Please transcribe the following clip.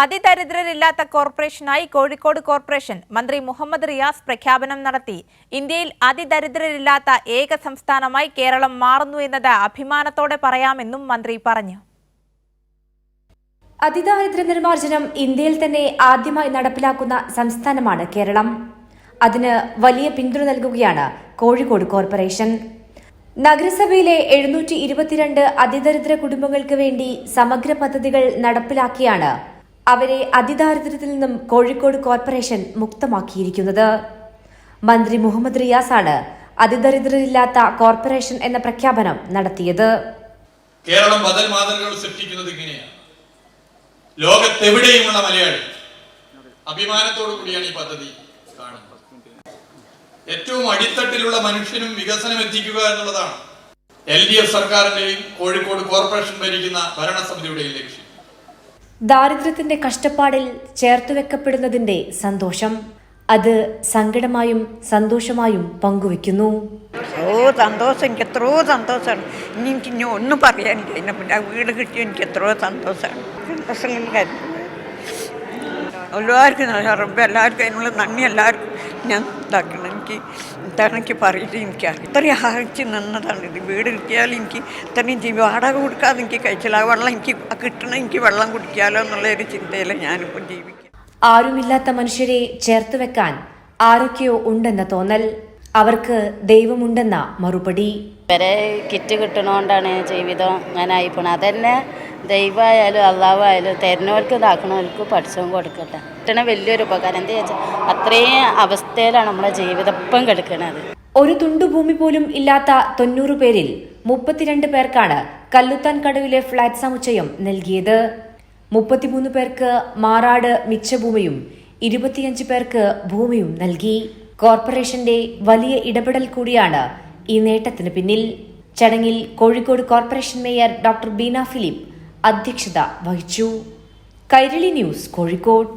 അതിദരിദ്രരില്ലാത്ത കോർപ്പറേഷനായി Kozhikode corporation മന്ത്രി മുഹമ്മദ് റിയാസ് പ്രഖ്യാപനം നടത്തി. ഇന്ത്യയിൽ അതിദരിദ്രരില്ലാത്ത ഏക സംസ്ഥാനമായി കേരളം മാറുന്നു എന്നത് അഭിമാനത്തോടെ പറയാമെന്നും മന്ത്രി പറഞ്ഞു. അതിദാരിദ്ര്യ നിർമ്മാർജനം ഇന്ത്യയിൽ തന്നെ ആദ്യമായി നടപ്പിലാക്കുന്ന സംസ്ഥാനമാണ് കേരളം. അതിന് വലിയ പിന്തുണ നൽകുകയാണ് കോഴിക്കോട് കോർപ്പറേഷൻ. നഗരസഭയിലെ എഴുന്നൂറ്റി ഇരുപത്തിരണ്ട് അതിദരിദ്ര കുടുംബങ്ങൾക്ക് വേണ്ടി സമഗ്ര പദ്ധതികൾ നടപ്പിലാക്കിയാണ് അവരെ അതിദാരിദ്ര്യത്തിൽ നിന്നും കോഴിക്കോട് കോർപ്പറേഷൻ മുക്തമാക്കിയിരിക്കുന്നത്. മന്ത്രി മുഹമ്മദ് റിയാസാണ് അതിദരിദ്രരില്ലാത്ത കോർപ്പറേഷൻ എന്ന പ്രഖ്യാപനം നടത്തിയത്. കേരളം ബദൽ മാതൃകകൾ സൃഷ്ടിക്കുന്നത് ഇങ്ങനെയാണ്. ലോകത്തെവിടെയുമുള്ള മലയാളി അഭിമാനത്തോടു കൂടിയാണ് ഈ പദ്ധതി കാണുന്നത്. ഏറ്റവും അടിത്തട്ടിലുള്ള മനുഷ്യനും വികസനം എത്തിക്കുക എന്നുള്ളതാണ് എൽ ഡി എഫ് സർക്കാരിന്റെയും കോഴിക്കോട് കോർപ്പറേഷൻ ഭരിക്കുന്ന ഭരണസമിതിയുടെയും ലക്ഷ്യം. ദാരിദ്ര്യത്തിന്റെ കഷ്ടപ്പാടിൽ ചേർത്തുവെക്കപ്പെടുന്നതിന്റെ സന്തോഷം. അത് സങ്കടമായും സന്തോഷമായും പങ്കുവെക്കുന്നു ഓ സന്തോഷം. എനിക്ക് എത്രയോ സന്തോഷമാണ്. ഇനി എനിക്ക് ഇനി ഒന്നും പറയാനില്ല. എന്നെ പിന്നെ വീട് കിട്ടി എനിക്ക് എത്രയോ സന്തോഷമാണ്. സന്തോഷങ്ങൾ എല്ലാവർക്കും എല്ലാവർക്കും അതിനുള്ള നന്ദി. എല്ലാവർക്കും ഞാൻ ഇതാക്കണം എനിക്ക് എന്താണ് എനിക്ക് പറയുന്നത് എനിക്ക് ഇത്രയും ആഴ്ച നിന്നതാണ് ഇത്. വീട് കിട്ടിയാൽ എനിക്ക് ഇത്രയും ജീവി വാടക കൊടുക്കാതെ എനിക്ക് കഴിച്ചില്ല. ആ വെള്ളം എനിക്ക് കിട്ടണം എനിക്ക് വെള്ളം കുടിക്കാലോ എന്നുള്ള ഒരു ചിന്തയിൽ ഞാനിപ്പോൾ ജീവിക്കും ആരുമില്ലാത്ത മനുഷ്യരെ ചേർത്ത് വെക്കാൻ ആരൊക്കെയോ ഉണ്ടെന്ന തോന്നൽ അവർക്ക് ദൈവമുണ്ടെന്ന മറുപടി. വരെ കിറ്റ് കിട്ടണോണ്ടാണ് ജീവിതം അങ്ങനെ ആയിപ്പോണത്. അതന്നെ ദൈവമായാലും അള്ളാവായാലും തരുന്നവർക്ക് ഇതാക്കണവർക്ക് പഠിച്ചവും കൊടുക്കട്ടെ. കിട്ടണ വലിയൊരു ഉപകാരം. എന്താ വെച്ചാൽ അത്രയും അവസ്ഥയിലാണ് നമ്മുടെ ജീവിതപ്പം കിടക്കുന്നത് ഒരു തുണ്ടുഭൂമി പോലും ഇല്ലാത്ത തൊണ്ണൂറ് പേരിൽ മുപ്പത്തിരണ്ട് പേർക്കാണ് കല്ലുത്താൻ കടവിലെ ഫ്ളാറ്റ് സമുച്ചയം നൽകിയത്. മുപ്പത്തിമൂന്ന് പേർക്ക് മാറാട് മിച്ചഭൂമിയും ഇരുപത്തിയഞ്ച് പേർക്ക് ഭൂമിയും നൽകി. കോർപ്പറേഷന്റെ വലിയ ഇടപെടൽ കൂടിയാണ് ഈ നേട്ടത്തിന് പിന്നിൽ. ചടങ്ങിൽ Kozhikode corporation mayor doctor Beena Philip അധ്യക്ഷത വഹിച്ചു. കൈരളി ന്യൂസ് കോഴിക്കോട്.